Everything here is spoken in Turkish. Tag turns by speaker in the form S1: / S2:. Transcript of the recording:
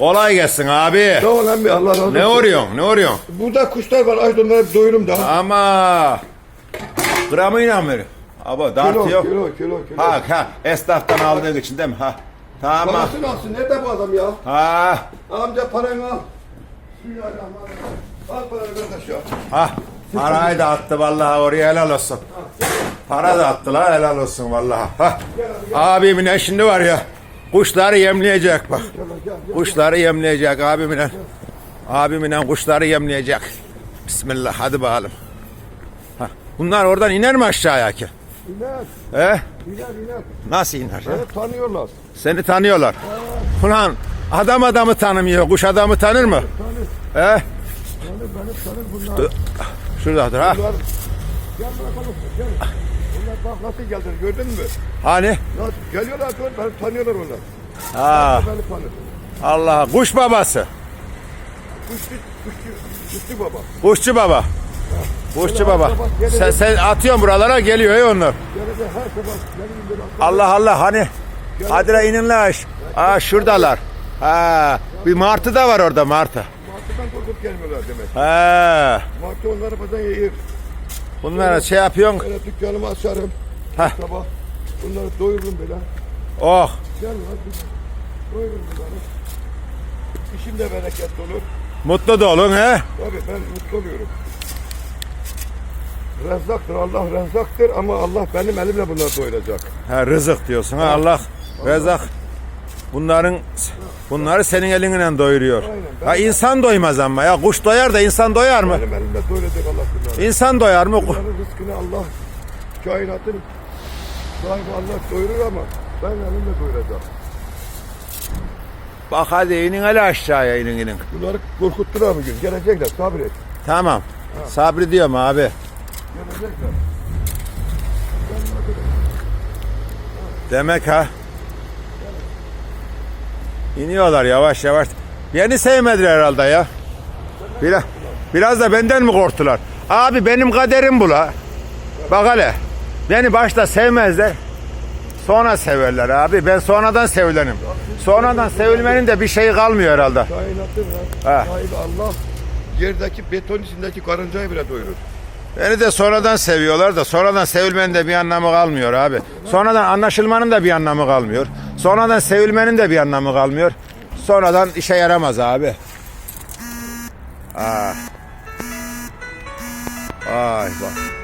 S1: Kolay gelsin abi.
S2: Sağ ol emmi Allah razı olsun.
S1: Ne arıyorsun? Ne arıyorsun?
S2: Burada kuşlar var. Ay onları bir doyurum da.
S1: Ama gramıyla mı? Abi
S2: Kilo,
S1: dartıyor.
S2: kilo, kilo, kilo.
S1: Ha ha esnaftan aldığın için değil mi? Ha. Tamam.
S2: Parasını alsın. Nerede bu adam ya?
S1: Ha.
S2: Amca paranı al. Bismillahirrahmanirrahim. Al paranı kardeş ya.
S1: Ha. Parayı da attı vallahi oraya helal olsun. Para da attı la helal olsun vallahi. Ha. Abimin eşinde var ya. Kuşları yemleyecek bak. Kuşları yemleyecek abimle. Abimle kuşları yemleyecek. Bismillah hadi bakalım. Ha. Bunlar oradan iner mi aşağıya ki?
S2: İner,
S1: He?
S2: iner, iner.
S1: Nasıl iner?
S2: Beni tanıyorlar.
S1: Seni tanıyorlar. Ulan adam adamı tanımıyor. Kuş adamı tanır mı?
S2: Tanır.
S1: He?
S2: Tanır, beni tanır bunlar.
S1: Şuradadır ha.
S2: Bunlar. Gel bakalım. Gel. Bak nasıl geldiler gördün mü?
S1: Hani?
S2: Ya geliyorlar dur beni tanıyorlar onlar.
S1: Ha.
S2: Beni tanır.
S1: Allah kuş babası.
S2: Kuşçu, kuşçu, kuşçu baba.
S1: Kuşçu baba. Kuşçu baba. Sen, sen atıyorsun buralara geliyor ey onlar.
S2: Gelede her sabah gelin bir akşam.
S1: Allah Allah hani. Hadi la inin la. Aa şuradalar. Ha. Bir martı da var orada martı.
S2: Martıdan korkup gelmiyorlar demek.
S1: Ha.
S2: Martı onları bazen yiyir.
S1: Bunlara şey yapıyorsun.
S2: Böyle dükkanımı açarım.
S1: Heh.
S2: Sabah. Bunları doyururum böyle.
S1: Oh.
S2: Gel lan. Doyururum bunları. İşim de bereketli olur.
S1: Mutlu da olun he.
S2: Tabii ben mutlu oluyorum. Rezzaktır, Allah rezzaktır ama Allah benim elimle bunları doyuracak.
S1: Ha rızık diyorsun ha Allah. Rezak. Bunların bunları senin elinle doyuruyor.
S2: Aynen.
S1: Ha insan doymaz ama ya kuş doyar da insan doyar mı?
S2: Benim doyuracak Allah bunları.
S1: İnsan doyar mı?
S2: Bunların rızkını Allah, kainatın sahibi Allah doyurur ama ben elimle doyuracağım.
S1: Bak hadi inin hele aşağıya inin inin.
S2: Bunları korkuttular bugün. Gelecekler sabret.
S1: Tamam. Sabri diyorum abi.
S2: Gelecekler.
S1: Demek ha. İniyorlar yavaş yavaş. Beni sevmediler herhalde ya. Biraz, biraz da benden mi korktular? Abi benim kaderim bu la. Bak hele. Beni başta sevmezler. Sonra severler abi. Ben sonradan sevilenim. Sonradan sevilmenin de bir şeyi kalmıyor herhalde.
S2: Kainatın
S1: Ha.
S2: sahibi Allah yerdeki beton içindeki karıncayı bile doyurur.
S1: Beni de sonradan seviyorlar da sonradan sevilmenin de bir anlamı kalmıyor abi. Sonradan anlaşılmanın da bir anlamı kalmıyor. Sonradan sevilmenin de bir anlamı kalmıyor. Sonradan işe yaramaz abi. Ah. Ay bak.